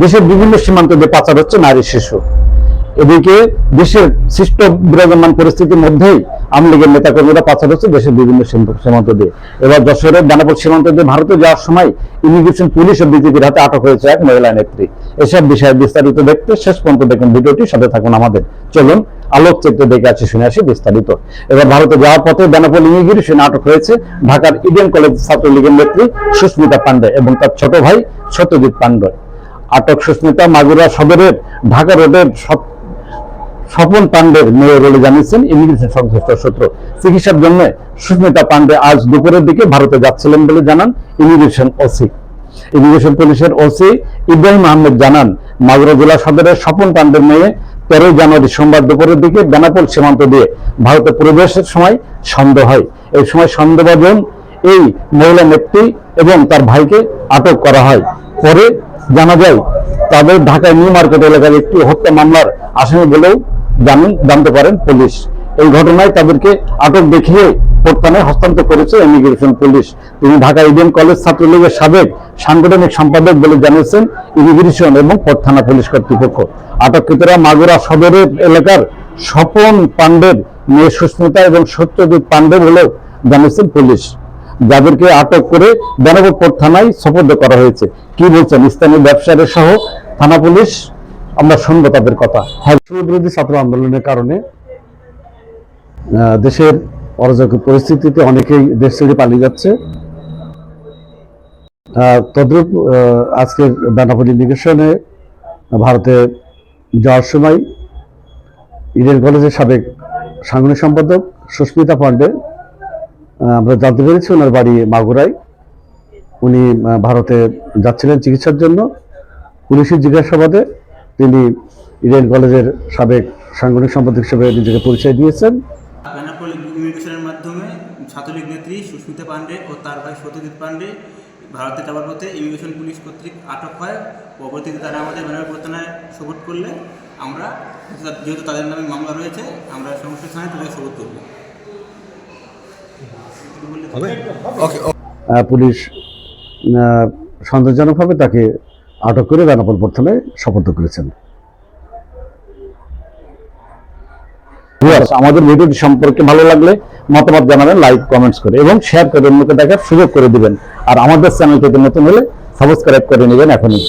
দেশের বিভিন্ন সীমান্ত দিয়ে পাচার হচ্ছে নারী, শিশু। এদিকে দেশের সৃষ্ট বিরাজমান পরিস্থিতির মধ্যেই আওয়ামী লীগের নেতাকর্মীরা পাচার হচ্ছে দেশের বিভিন্ন সীম- সীমান্ত দিয়ে। এবার যশোরের দানাপুর সীমান্ত দিয়ে ভারতে যাওয়ার সময় ইমিগ্রেশন পুলিশ ও বিজেপির হাতে আটক হয়েছে এক মহিলা নেত্রী। এসব বিষয়ে বিস্তারিত দেখতে শেষ পর্যন্ত দেখুন ভিডিওটি, সাথে থাকুন আমাদের। চলুন, আলোকচিত্র দেখে আছে শুনে আসি বিস্তারিত। এবার ভারতে যাওয়ার পথে বেনাপোল ইমিগ্রেশন আটক হয়েছে ঢাকার ইডেন কলেজ ছাত্রলীগের নেত্রী সুস্মিতা পান্ডে এবং তার ছোট ভাই সত্যজিৎ পান্ডে আটক সুস্মিতা মাগুরা সদরের ঢাকা রোডের স্বপন পান্ডের মেয়ে বলে জানিয়েছেন ইমিগ্রেশন সংশ্লিষ্ট সূত্র। চিকিৎসার জন্য সুস্মিতা পাণ্ডে আজ দুপুরের দিকে ভারতে যাচ্ছিলেন বলে জানান ইমিগ্রেশন ওসি। ইমিগ্রেশন পুলিশের ওসি ইব্রাহিম আহমেদ জানান, মাগুরা জেলা সদরের স্বপন পাণ্ডের মেয়ে তেরোই জানুয়ারি সোমবার দুপুরের দিকে বেনাপোল সীমান্ত দিয়ে ভারতে প্রবেশের সময় সন্দেহ হয়। এই সময় সন্দেহভাজন এই মহিলা নেত্রী এবং তার ভাইকে আটক করা হয়। পরে জানা যায়, তাদের ঢাকায় নিউ মার্কেট এলাকার একটি হত্যা মামলার আসামি বলেও জানেন জানতে পারেন পুলিশ। এই ঘটনায় তাদেরকে আটক দেখিয়ে প্রত্যানে হস্তান্তর করেছে ইমিগ্রেশন পুলিশ। তিনি ঢাকা ইডেন কলেজ ছাত্রলীগের সাবেক সাংগঠনিক সম্পাদক বলে জানিয়েছেন ইমিগ্রেশন এবং পথ পুলিশ কর্তৃপক্ষ। আটককৃতরা মাগুরা সদরের এলাকার স্বপন পাণ্ডের মেয়ে সুস্মিতা এবং সত্যজিৎ পাণ্ডে বলেও জানিয়েছেন পুলিশ। যাদেরকে আটক করে বেনাপুর থানায় সোপর্দ করা হয়েছে। কি বলছেন? স্থানীয় ব্যবসায়ী সহ থানা পুলিশ? আমরা শুনব তাদের কথা। হ্যাঁ বিরোধী ছাত্র আন্দোলনের কারণে দেশের অরাজক পরিস্থিতিতে অনেকেই দেশ ছেড়ে পালিয়ে যাচ্ছে। তদ্রূপ আজকের বেনাপোল ইমিগ্রেশনে ভারতে যাওয়ার সময় ইডেন কলেজের সাবেক সাংগঠনিক সম্পাদক সুস্মিতা আহ, আমরা জানতে পেরেছি ওনার বাড়ি মাগুরায়। উনি ভারতে যাচ্ছিলেন চিকিৎসার জন্য। পুলিশের জিজ্ঞাসাবাদে তিনি ইডেন কলেজের সাবেক সাংগঠনিক সম্পাদক হিসেবে নিজেকে পরিচয় দিয়েছেন। ইমিগ্রেশনের মাধ্যমে ছাত্রলীগ নেত্রী সুস্মিতা পান্ডে ও তার ভাই সত্যজিৎ পান্ডে ভারতে যাওয়ার পথে ইমিগ্রেশন পুলিশ কর্তৃক আটক হয়। পরবর্তীতে তারা আমাদের বেনাপোল থানায় সপোর্ট করলে আমরা, যেহেতু তাদের নামে মামলা রয়েছে, আমরা সমস্ত থানায় তাদের সপোর্ট করব। পুলিশ সন্দেহজনকভাবে তাকে আটক করে বেনাপোল প্রথমে করেছেন। আমাদের ভিডিওটি সম্পর্কে ভালো লাগলে মতামত জানাবেন লাইক কমেন্টস করে এবং শেয়ার করে অন্যকে দেখার সুযোগ করে দিবেন। আর আমাদের চ্যানেল থেকে নতুন হলে সাবস্ক্রাইব করে নেবেন এখনই।